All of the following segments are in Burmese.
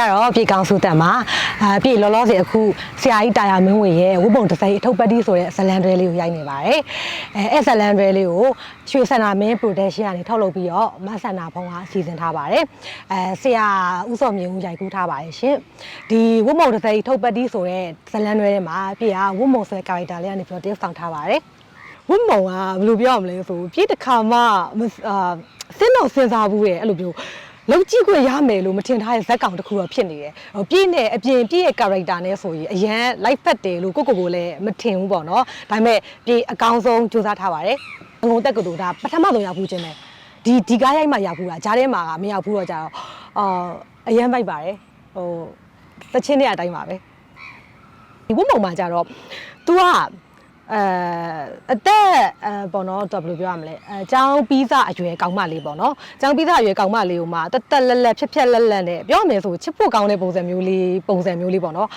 ကတော့ပြေကောင်းစုတက်မှာအာပြေလောလောဆယ်အခုဆရာကြီးတာယာမင်းဝေရဲ့ဝတ်ပုံတစ်စိမ်အထုပ်ပတ်တီဆိုတဲ့ဇလန်တွဲလေးကိုရိုက်နေပါတယ်အဲအဲ့ဇလန်တွဲလေးကိုရွှေစန္ဒာမင်း production ကနေထုတ်လုပ်ပြီးတော့မဆန္ဒဖုံးကစီစဉ်ထားပါတယ်အဲဆရာဦးစောမြင့်ဦးရိုက်ကူးထားပါတယ်ရှင်ဒီဝတ်ပုံတစ်စိမ်ထုတ်ပတ်တီဆိုတဲ့ဇလန်တွဲထဲမှာပြေကဝတ်ပုံဆိုတဲ့ character လေးကနေပြီးတော့တရုပ်ဆောင်ထားပါတယ်ဝတ်မုံကဘယ်လိုပြောရမလဲဆိုပြည့်တစ်ခါမှမစအာစဉ်းတော့စဉ်းစားဘူးရဲ့အဲ့လိုမျိုး လောက်ကြည့်ခွင့်ရမယ်လို့မထင်ထားတဲ့ဇက်ကောင်တစ်ခုတော့ဖြစ်နေတယ်ဟိုပြည့်နဲ့အပြင်ပြည့်ရဲ့ character နဲ့ဆိုရင်အရန် live ဖက်တယ်လို့ကိုကိုကိုလည်းမထင်ဘူးပေါ့နော်ဒါပေမဲ့ပြည့်အကောင်းဆုံးစူးစမ်းထားပါတယ်အငုံတက်ကတူဒါပထမဆုံးရောက်ဘူးခြင်းပဲဒီဒီကားရိုက်မှရောက်ဘူးတာဂျားထဲမှာကမရောက်ဘူးတော့ကြတော့အာအရန်ပိုက်ပါတယ်ဟိုတချင်းတွေအတိုင်းပါပဲဒီဝတ်မုံမှာကြတော့ तू က အဲအသက်အဲပေါ့နော်သူကဘယ်လိုပြောရမလဲအဲចောင်းပြီးသားအရွယ်ကောင်မလေးပေါ့နော်ចောင်းပြီးသားအရွယ်ကောင်မလေးကိုမှတက်တက်လက်လက်ဖြက်ဖြက်လက်လက်နဲ့ပြောရမယ်ဆိုချစ်ဖို့ကောင်းတဲ့ပုံစံမျိုးလေးပုံစံမျိုးလေးပေါ့နော်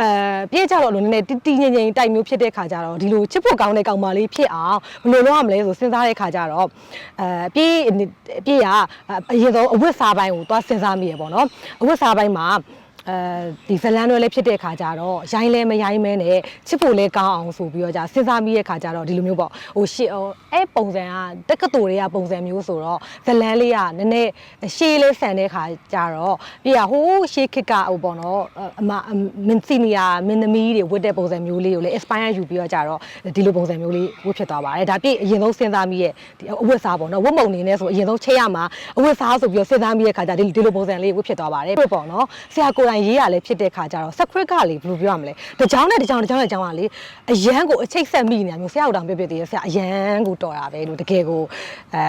အဲပြည့်ကြတော့လို့နည်းနည်းတီးတီးငိမ့်ငိမ့်တိုက်မျိုးဖြစ်တဲ့ခါကြတော့ဒီလိုချစ်ဖို့ကောင်းတဲ့ကောင်မလေးဖြစ်အောင်ဘယ်လိုလုပ်ရမလဲဆိုစဉ်းစားတဲ့ခါကြတော့အဲပြည့်ပြည့်ကအရင်ဆုံးအဝတ်စားပိုင်းကိုသွားစဉ်းစားမိရပေါ့နော်အဝတ်စားပိုင်းမှာ အဲဒီဇလန်တွေလည်းဖြစ်တဲ့ခါကြတော့ရိုင်းလဲမရိုင်းမဲနဲ့ချစ်ဖို့လဲကောင်းအောင်ဆိုပြီးတော့じゃစဉ်းစားမိတဲ့ခါကြတော့ဒီလိုမျိုးပေါ့ဟိုရှေ့ဟိုအဲပုံစံကတက္ကသိုလ်တွေကပုံစံမျိုးဆိုတော့ဇလန်လေးကနည်းနည်းရှေးလေးဆန်တဲ့ခါကြတော့ပြရဟိုးရှေးခစ်ကဟိုပေါ့နော်အမမင်းစီနီယာမင်းသမီးတွေဝတ်တဲ့ပုံစံမျိုးလေးကိုလည်း inspire ယူပြီးတော့ကြတော့ဒီလိုပုံစံမျိုးလေးဝတ်ဖြစ်သွားပါတယ်ဒါပြည့်အရင်ဆုံးစဉ်းစားမိရဲ့ဒီအဝတ်စားပေါ့နော်ဝတ်မုံနေနဲ့ဆိုအရင်ဆုံးချက်ရမှာအဝတ်စားဆိုပြီးတော့စဉ်းစားမိတဲ့ခါကြဒီဒီလိုပုံစံလေးဝတ်ဖြစ်သွားပါတယ်ပြပေါ့နော်ဆရာကိုယ်တိုင်ရေးရလဲဖြစ်တဲ့ခါကြတော့ secret ကလေဘယ်လိုပြောရမလဲတကြောင်နဲ့တကြောင်တကြောင်နဲ့တကြောင်ကလေအရန်ကိုအချိတ်ဆက်မိနေတာမျိုးဆရာတို့တောင်ပြပြသေးတယ်ဆရာအရန်ကိုတော်တာပဲလို့တကယ်ကိုအဲ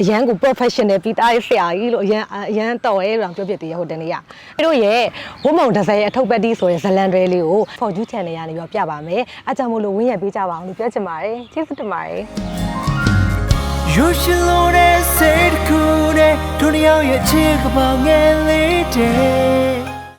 အရန်ကို professional ပြီးသားရဲ့ဆရာကြီးလို့အရန်အရန်တော်ရဲလို့ပြောပြသေးရဟိုတနေ့ကအဲ့တို့ရဲ့ဝမုံဒဇယ်အထုပ်ပတ်တီဆိုတဲ့ဇလန်တွေလေးကို for you channel ရနေပြီးပြပါမယ်အားကြောင့်မို့လို့ဝင်းရပေးကြပါအောင်လို့ပြောချင်ပါတယ်ကျေးဇူးတင်ပါတယ် You should know that say the cool day တို့နှစ်ယောက်ရဲ့ချစ်ကပောင်ငယ်လေးတဲ့